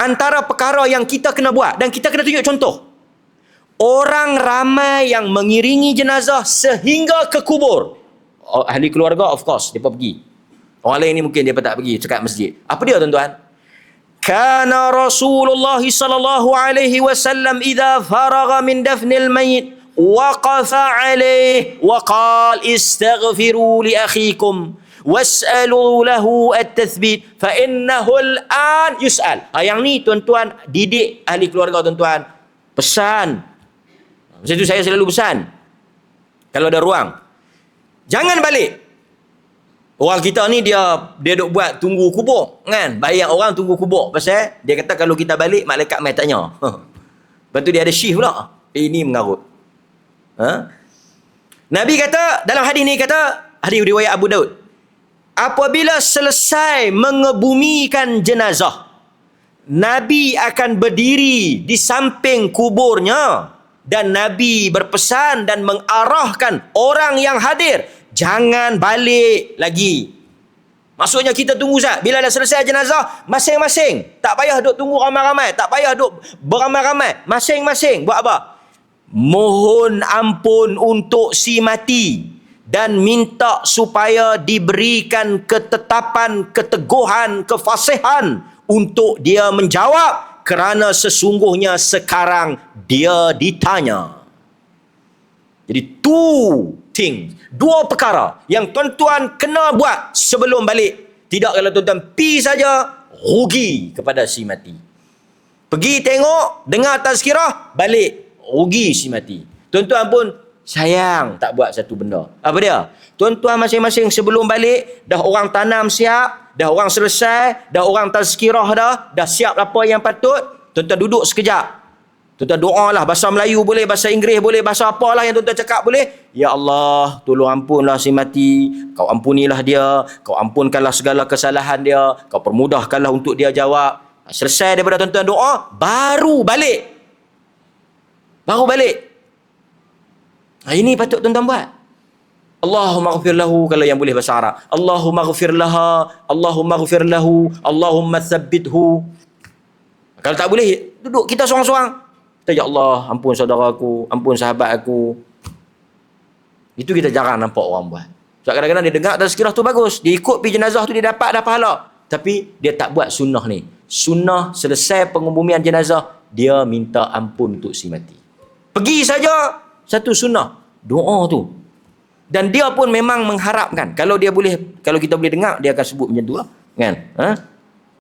antara perkara yang kita kena buat dan kita kena tunjuk contoh. Orang ramai yang mengiringi jenazah sehingga ke kubur. Oh, ahli keluarga of course depa pergi. Orang lain ni mungkin dia tak pergi dekat masjid. Apa dia tuan-tuan? Kana Rasulullah sallallahu alaihi wasallam idza faragha min dafnil mayyit waqafa alaihi wa qala istaghfiru li akhikum was'alu lahu at-tathbit fa innahu al-an yus'al. Ha, yang ni tuan-tuan didik ahli keluarga tuan-tuan. Pesan. Macam tu saya selalu pesan. Kalau ada ruang. Jangan balik. Orang kita ni dia dia duk buat tunggu kubur kan. Bayang orang tunggu kubur pasal dia kata kalau kita balik malaikat mai tanya. Lepas tu dia ada shift pula. Ini mengarut. Ha? Nabi kata dalam hadis ni kata hadis riwayat Abu Daud. Apabila selesai mengebumikan jenazah Nabi akan berdiri di samping kuburnya dan Nabi berpesan dan mengarahkan orang yang hadir Jangan balik lagi. Maksudnya kita tunggu Ustaz. Bila dah selesai jenazah, masing-masing. Tak payah duk tunggu ramai-ramai. Tak payah duk beramai-ramai. Masing-masing. Buat apa? Mohon ampun untuk si mati. Dan minta supaya diberikan ketetapan, keteguhan, kefasihan untuk dia menjawab kerana sesungguhnya sekarang dia ditanya. Jadi two things. Dua perkara yang tuan-tuan kena buat sebelum balik. Tidak kalau tuan-tuan pi saja rugi kepada si mati. Pergi tengok, dengar tazkirah, balik rugi si mati. Tuan-tuan pun sayang tak buat satu benda. Apa dia? Tuan-tuan masing-masing sebelum balik dah orang tanam siap, dah orang selesai, dah orang tazkirah dah, dah siap apa yang patut. Tuan-tuan duduk sekejap. Tuan-tuan doa lah. Bahasa Melayu boleh, bahasa Inggeris boleh, bahasa apalah yang tuan-tuan cakap boleh. Ya Allah, tolong ampunlah si mati. Kau ampunilah dia. Kau ampunkanlah segala kesalahan dia. Kau permudahkanlah untuk dia jawab. Selesai daripada tuan-tuan doa, baru balik. Baru balik. Nah, ini patut tuan-tuan buat. Allahumma ghafir lahu kalau yang boleh bahasa Arab. Allahumma ghafir laha, Allahumma ghafir lahu, Allahumma thabbithu. Kalau tak boleh, duduk kita seorang-seorang. Kita, Ya Allah, ampun saudara aku, ampun sahabat aku. Itu kita jarang nampak orang buat. Sebab kadang-kadang dia dengar tazkirah tu bagus. Dia ikut pergi jenazah tu, dia dapat dah pahala. Tapi dia tak buat sunnah ni. Sunnah selesai pengubumian jenazah, dia minta ampun untuk si mati. Pergi saja satu sunnah. Doa tu. Dan dia pun memang mengharapkan. Kalau dia boleh, kalau kita boleh dengar, dia akan sebut macam tu lah. Kan? Ha?